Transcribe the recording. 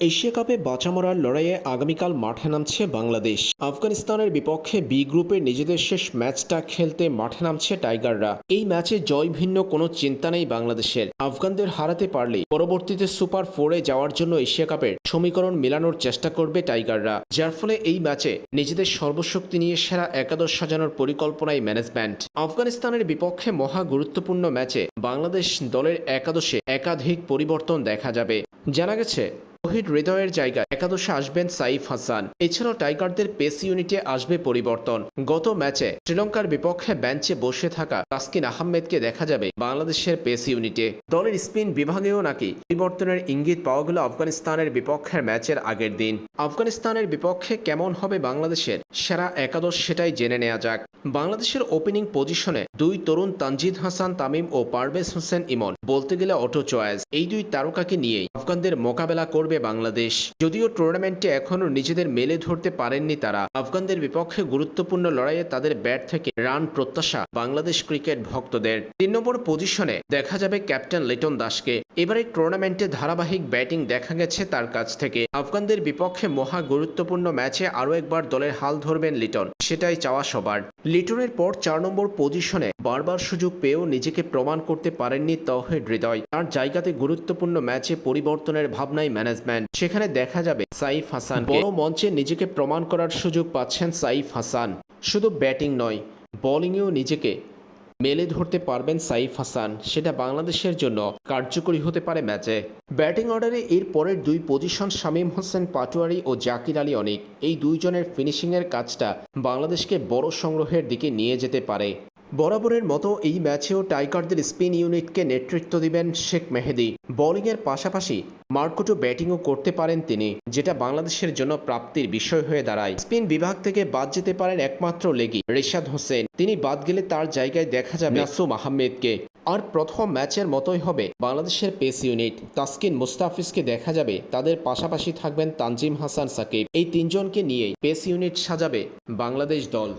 Asia কাপে বাঁচা মরার লড়াইয়ে আগামীকাল মাঠে নামছে বাংলাদেশ। আফগানিস্তানের বিপক্ষে বি গ্রুপে নিজেদের শেষ ম্যাচটা খেলতে মাঠে নামছে টাইগাররা। এই ম্যাচে জয় ভিন্ন কোনো চিন্তা নেই বাংলাদেশের। আফগানদের হারাতে পারলে পরবর্তীতে সুপার ফোরে যাওয়ার জন্য এশিয়া কাপের সমীকরণ মেলানোর চেষ্টা করবে টাইগাররা, যার ফলে এই ম্যাচে নিজেদের সর্বশক্তি নিয়ে সেরা একাদশ সাজানোর পরিকল্পনায় ম্যানেজমেন্ট। আফগানিস্তানের বিপক্ষে মহা গুরুত্বপূর্ণ ম্যাচে বাংলাদেশ দলের একাদশে একাধিক পরিবর্তন দেখা যাবে। জানা গেছে শহীদ হৃদয়ের জায়গায় একাদশে আসবেন সাইফ হাসান। এছাড়াও টাইগারদের পেস ইউনিটে আসবে পরিবর্তন। গত ম্যাচে শ্রীলঙ্কার বিপক্ষে বেঞ্চে বসে থাকা তাসকিন আহমেদকে দেখা যাবে বাংলাদেশের পেস ইউনিটে। দলের স্পিন বিভাগেও নাকি পরিবর্তনের ইঙ্গিত পাওয়া গেল আফগানিস্তানের বিপক্ষের ম্যাচের আগের দিন। আফগানিস্তানের বিপক্ষে কেমন হবে বাংলাদেশের সেরা একাদশ সেটাই জেনে নেওয়া যাক। বাংলাদেশের ওপেনিং পজিশনে দুই তরুণ তানজিদ হাসান, তামিম ও পারভেজ হোসেন ইমন, বলতে গেলে অটো চয়েস। এই দুই তারকাকে নিয়েই আফগানদের মোকাবেলা করবে বাংলাদেশ। যদিও টুর্নামেন্টে এখনও নিজেদের মেলে ধরতে পারেননি তারা। আফগানদের বিপক্ষে গুরুত্বপূর্ণ লড়াইয়ে তাদের ব্যাট থেকে রান প্রত্যাশা বাংলাদেশ ক্রিকেট ভক্তদের। তিন নম্বর পজিশনে দেখা যাবে ক্যাপ্টেন লিটন দাসকে। এবারে টুর্নামেন্টে ধারাবাহিক ব্যাটিং দেখা গেছে তার কাছ থেকে। আফগানদের বিপক্ষে মহা গুরুত্বপূর্ণ ম্যাচে আরও একবার দলের হাল ধরবেন লিটন। সেটাই চাওয়া সবার। লিটনের পর চার নম্বর পজিশনে বারবার সুযোগ পেয়েও নিজেকে প্রমাণ করতে পারেননি তহেদ হৃদয়। তার জায়গাতে গুরুত্বপূর্ণ ম্যাচে পরিবর্তনের ভাবনাই ম্যানেজমেন্ট সেখানে দেখা যাবে সাইফ হাসান। বড় মঞ্চে নিজেকে প্রমাণ করার সুযোগ পাচ্ছেন সাইফ হাসান। শুধু ব্যাটিং নয় বোলিংয়েও নিজেকে মেলে ধরতে পারবেন সাইফ হাসান। সেটা বাংলাদেশের জন্য কার্যকরী হতে পারে ম্যাচে। ব্যাটিং অর্ডারে এর পরের দুই পজিশন শামীম হোসেন পাটোয়ারি ও জাকির আলী অনিক। এই দুইজনের ফিনিশিংয়ের কাজটা বাংলাদেশকে বড় সংগ্রহের দিকে নিয়ে যেতে পারে। বরাবরের মতো এই ম্যাচেও টাইগারদের স্পিন ইউনিটকে নেতৃত্ব দিবেন শেখ মেহেদি। বোলিংয়ের পাশাপাশি মার্কোটো ব্যাটিংও করতে পারেন তিনি, যেটা বাংলাদেশের জন্য প্রাপ্তির বিষয় হয়ে দাঁড়ায়। স্পিন বিভাগ থেকে বাদ যেতে পারেন একমাত্র লেগি, রেশাদ হোসেন। তিনি বাদ গেলে তার জায়গায় দেখা যাবে নাসুম আহমেদকে। আর প্রথম ম্যাচের মতোই হবে বাংলাদেশের পেস ইউনিট। তাসকিন মুস্তাফিজকে দেখা যাবে, তাদের পাশাপাশি থাকবেন তানজিম হাসান সাকিব। এই তিনজনকে নিয়েই পেস ইউনিট সাজাবে বাংলাদেশ দল।